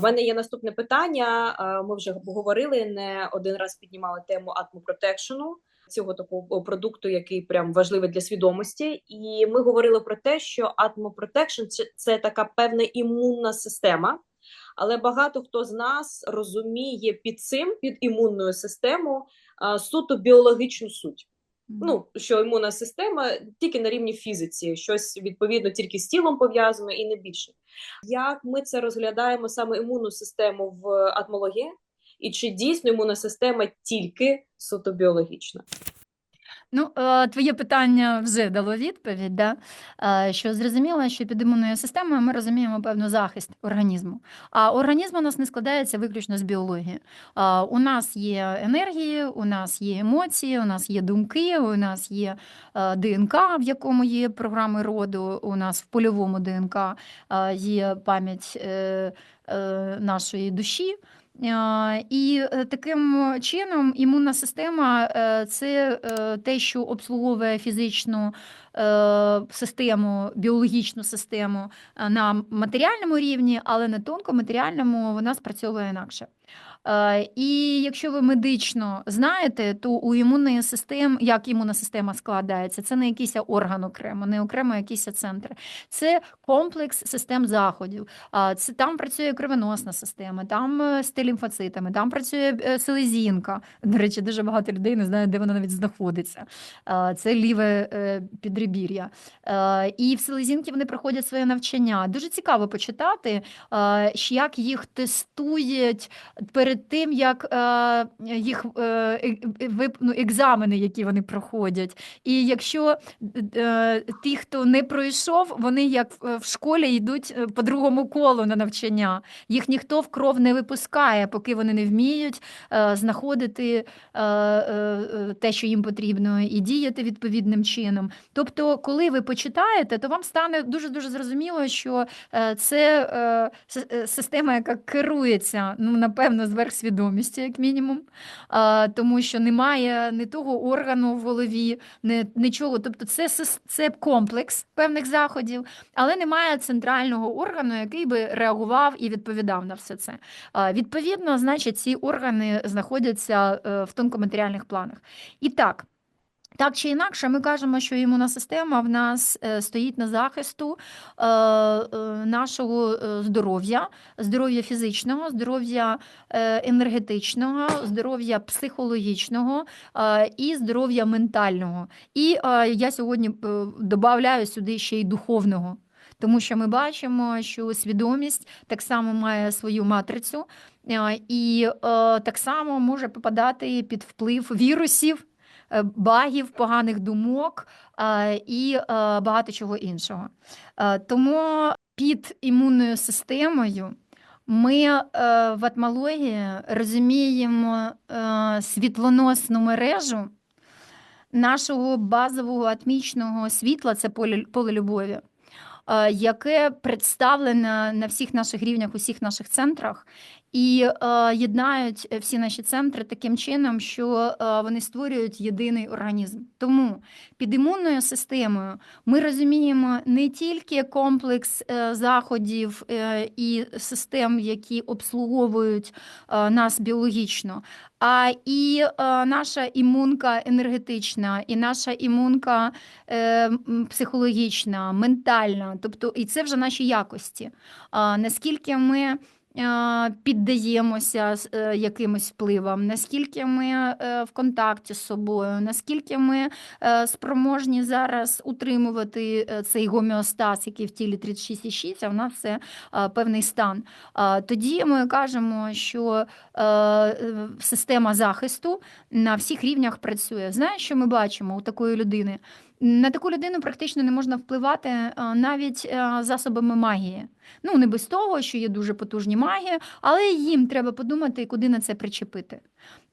У мене є наступне питання. Е, Ми вже говорили не один раз піднімали тему атмопротекшену, цього такого продукту, який прям важливий для свідомості. І ми говорили про те, що атмопротекшн це, така певна імунна система. Але багато хто з нас розуміє під цим, під імунною систему, е, суто біологічну суть. Ну, що імунна система тільки на рівні фізиці, щось відповідно тільки з тілом пов'язано і не більше. Як ми це розглядаємо саме імунну систему в атмології? І чи дійсно імунна система тільки суто біологічна? Ну, е, твоє питання вже дало відповідь, да? Е, що зрозуміло, що під імунною системою ми розуміємо певну захист організму. А організм у нас не складається виключно з біології. Е, У нас є енергії, у нас є емоції, у нас є думки, у нас є ДНК, в якому є програми роду, у нас в польовому ДНК є пам'ять нашої душі. Е, І е, таким чином імунна система е, це те, що обслуговує фізичну систему, біологічну систему на матеріальному рівні, але на тонкоматеріальному вона спрацьовує інакше. Е, І якщо ви медично знаєте, то у імунної системи, як імунна система складається, це не якийсь орган окремо, не окремо якийсь центр. Це комплекс систем заходів. Це там працює кровоносна система, там е, з Т-лімфоцитами, там працює е, селезінка. До речі, дуже багато людей не знають, де вона навіть знаходиться. Це ліве підребір'я. І в селезінки вони проходять своє навчання. Дуже цікаво почитати, як їх тестують перед тим, як е, їх е, е, ну, екзамени, які вони проходять. І якщо е, ті, хто не пройшов, вони як в- в школі йдуть е, по другому колу на навчання. Їх ніхто в кров не випускає, поки вони не вміють е, знаходити е, е, е, те, що їм потрібно, і діяти відповідним чином. Тобто, коли ви почитаєте, то вам стане дуже дуже зрозуміло, що е, це е, е, система, яка керується, ну напевно, зверхсвідомістю, як мінімум, а, тому що немає не того органу в голові, не нічого. Тобто, це, це комплекс певних заходів, але немає центрального органу, який би реагував і відповідав на все це. А, Відповідно, значить, ці органи знаходяться е, в тонкоматеріальних планах. І так. Так чи інакше, ми кажемо, що імунна система в нас е, стоїть на захисту е, е, нашого здоров'я, здоров'я фізичного, здоров'я енергетичного, здоров'я психологічного і здоров'я ментального. І я сьогодні додаю сюди ще й духовного. Тому що ми бачимо, що свідомість так само має свою матрицю, і так само може попадати під вплив вірусів, багів, поганих думок е, і е, багато чого іншого. Е, Тому під імунною системою ми е, в атмології розуміємо е, світлоносну мережу нашого базового атмічного світла, це поле, поле любові, е, яке представлене на всіх наших рівнях, усіх наших центрах, і е, єднають всі наші центри таким чином, що е, вони створюють єдиний організм. Тому під імунною системою ми розуміємо не тільки комплекс е, заходів е, і систем, які обслуговують е, нас біологічно, а і е, наша імунка енергетична, і наша імунка е, психологічна, ментальна, тобто і це вже наші якості. А, наскільки ми е, піддаємося е, якимось впливам, наскільки ми е, в контакті з собою, наскільки ми спроможні зараз утримувати цей гомеостаз, який в тілі 36,6, а в нас це певний стан. Тоді ми кажемо, що система захисту на всіх рівнях працює. Знаєш, що ми бачимо у такої людини? На таку людину практично не можна впливати е, навіть е, засобами магії. Ну, не без того, що є дуже потужні магії, але їм треба подумати, куди на це причепити.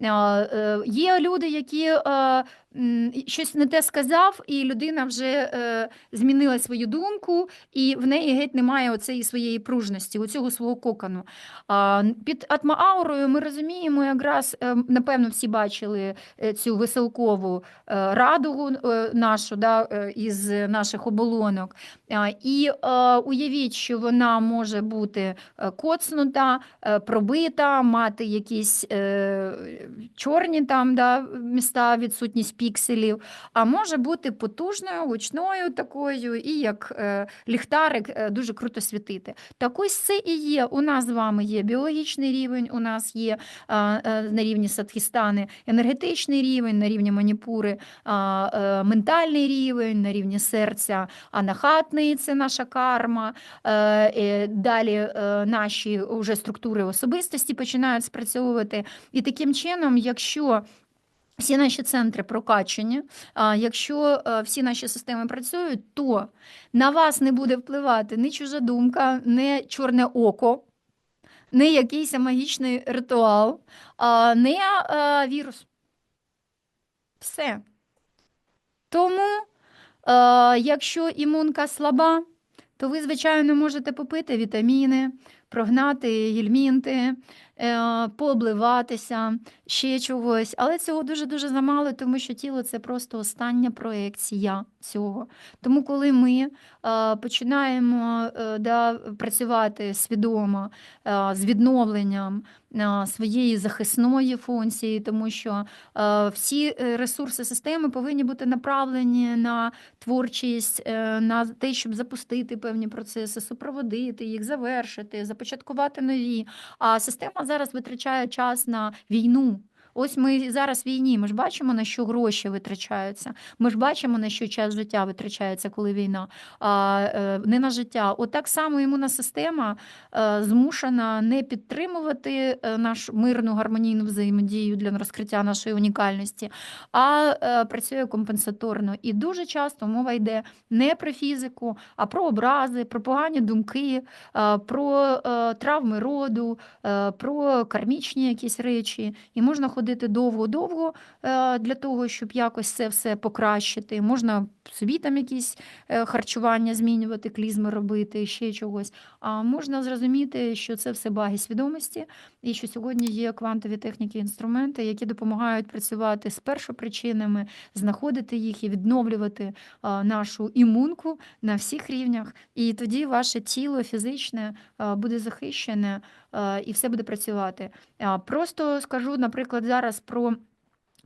Е, е, Є люди, які е, щось не те сказав, і людина вже змінила свою думку, і в неї геть немає оцеї своєї пружності, оцього свого кокону. Під атмоаурою ми розуміємо, якраз, напевно, всі бачили цю веселкову радугу нашу да, із наших оболонок. І уявіть, що вона може бути коцнута, пробита, мати якісь чорні там да, міста, відсутність пікселів, а може бути потужною, гучною такою, і як е, ліхтарик е, дуже круто світити. Так ось це і є. У нас з вами є біологічний рівень, у нас є а, е, на рівні садхістани енергетичний рівень, на рівні маніпури, а, е, ментальний рівень, на рівні серця анахатний це наша карма. Е, е, Далі е, наші вже структури особистості починають спрацьовувати. І таким чином, якщо всі наші центри прокачені, якщо е, всі наші системи працюють, то на вас не буде впливати ні чужа думка, ні чорне око, не якийсь магічний ритуал, не вірус. Все. Тому, е, якщо імунка слаба, то ви, звичайно, можете попити вітаміни, прогнати гельмінти, пообливатися, ще чогось. Але цього дуже-дуже замало, тому що тіло це просто остання проекція цього. Тому, коли ми е, починаємо е, да, працювати свідомо е, з відновленням е, своєї захисної функції, тому що е, всі е, ресурси системи повинні бути направлені на творчість, е, на те, щоб запустити певні процеси, супроводити їх, завершити, започаткувати нові. А система зараз витрачає час на війну. Ось ми зараз в війні. Ми ж бачимо, на що гроші витрачаються. Ми ж бачимо, на що час життя витрачається, коли війна, а е, не на життя. От так само імунна система е, змушена не підтримувати е, нашу мирну гармонійну взаємодію для розкриття нашої унікальності, а працює компенсаторно. І дуже часто мова йде не про фізику, а про образи, про погані думки, про травми роду, про кармічні якісь речі. І можна ходити довго-довго е, для того, щоб якось це все покращити. Можна собі там якісь е, харчування змінювати, клізми робити, ще чогось. А можна зрозуміти, що це все баги свідомості, і що сьогодні є квантові техніки, інструменти, які допомагають працювати з першопричинами, знаходити їх і відновлювати нашу імунку на всіх рівнях. І тоді ваше тіло фізичне буде захищене і все буде працювати. Просто скажу, наприклад, зараз про.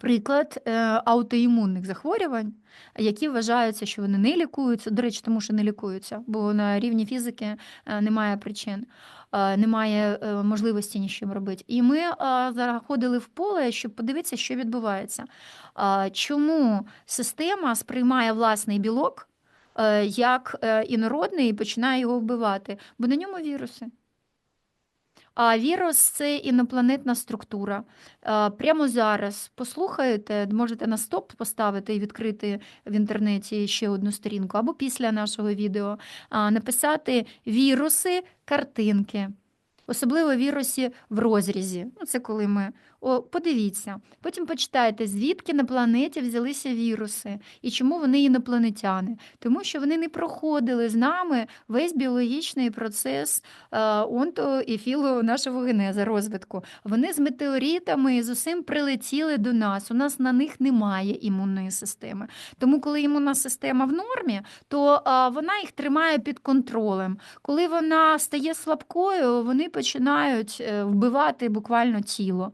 Приклад е, аутоімунних захворювань, які вважаються, що вони не лікуються. До речі, тому що не лікуються, бо на рівні фізики е, немає причин, е, немає е, можливості нічим робити. І ми е, заходили в поле, щоб подивитися, що відбувається. Чому система сприймає власний білок е, як е, інородний і починає його вбивати? Бо на ньому віруси. А вірус це інопланетна структура. Е, Прямо зараз послухаєте, можете на стоп поставити і відкрити в інтернеті ще одну сторінку, або після нашого відео написати віруси, картинки. Особливо віруси в розрізі. Ну, це коли ми. О, подивіться. Потім почитайте, звідки на планеті взялися віруси і чому вони інопланетяни. Тому що вони не проходили з нами весь біологічний процес е, онто і філо нашого генеза, розвитку. Вони з метеоритами з усім прилетіли до нас. У нас на них немає імунної системи. Тому, коли імунна система в нормі, то е, вона їх тримає під контролем. Коли вона стає слабкою, вони починають е, вбивати буквально тіло.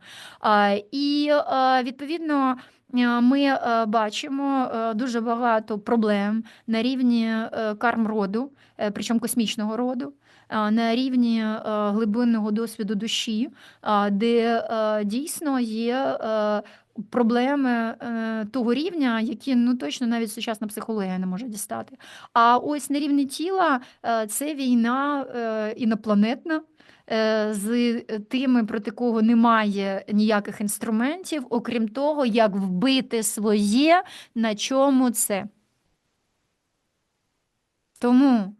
І е, відповідно. е, Ми е, бачимо дуже багато проблем на рівні карм роду, причому космічного роду, на рівні глибинного досвіду душі, де дійсно є проблеми е, того рівня, які ну точно навіть сучасна психологія не може дістати. А ось на рівні тіла е, це війна е, інопланетна. З тими, проти кого немає ніяких інструментів, окрім того, як вбити своє, на чому це. Тому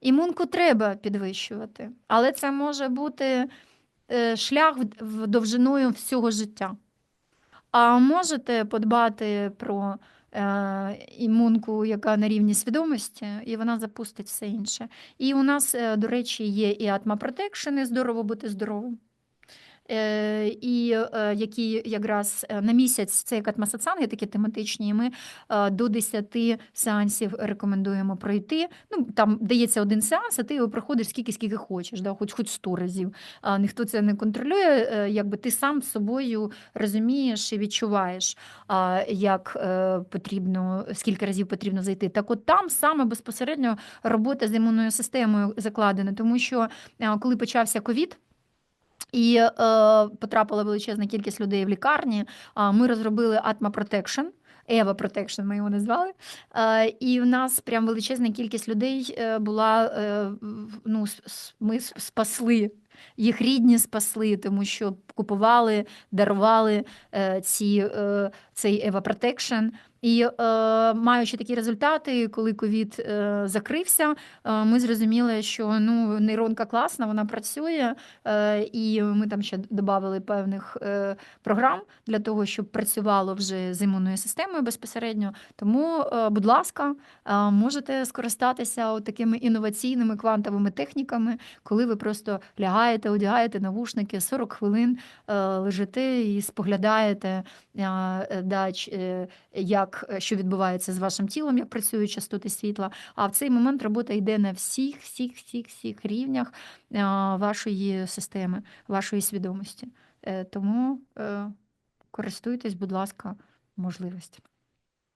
імунку треба підвищувати, але це може бути шлях довжиною всього життя. А можете подбати про е, імунку, яка на рівні свідомості, і вона запустить все інше. І у нас, е, до речі, є і атма здорово бути здоровим. Е, і е, які якраз е, на місяць це як атмасацанги, такі тематичні. і Ми до 10 сеансів рекомендуємо пройти. Ну там дається один сеанс, а ти його проходиш скільки, скільки хочеш, да, хоч хоч 100 разів. А ніхто це не контролює. Якби ти сам з собою розумієш і відчуваєш, як потрібно, скільки разів потрібно зайти. Так, от там саме безпосередньо робота з імунною системою закладена, тому що коли почався ковід. І е, потрапила величезна кількість людей в лікарні. Ми розробили Atma Protection, Eva Protection ми його назвали. Е, і в нас прям величезна кількість людей е, була. Е, ну, ми спасли. Їх рідні спасли, тому що купували, дарували е, ці, е, цей Eva Protection. І е, маючи такі результати, коли ковід е, закрився, е, ми зрозуміли, що ну, нейронка класна, вона працює, і ми там ще додали певних програм для того, щоб працювало вже з імунною системою безпосередньо. Тому, будь ласка, можете скористатися такими інноваційними квантовими техніками, коли ви просто лягаєте, одягаєте навушники, 40 хвилин лежите і споглядаєте, е, е, да, ч- е, е, що відбувається з вашим тілом, як працюють частоти світла. А в цей момент робота йде на всіх, всіх, всіх, всіх рівнях е, вашої системи, вашої свідомості. Е, Тому користуйтесь, будь ласка, можливостями.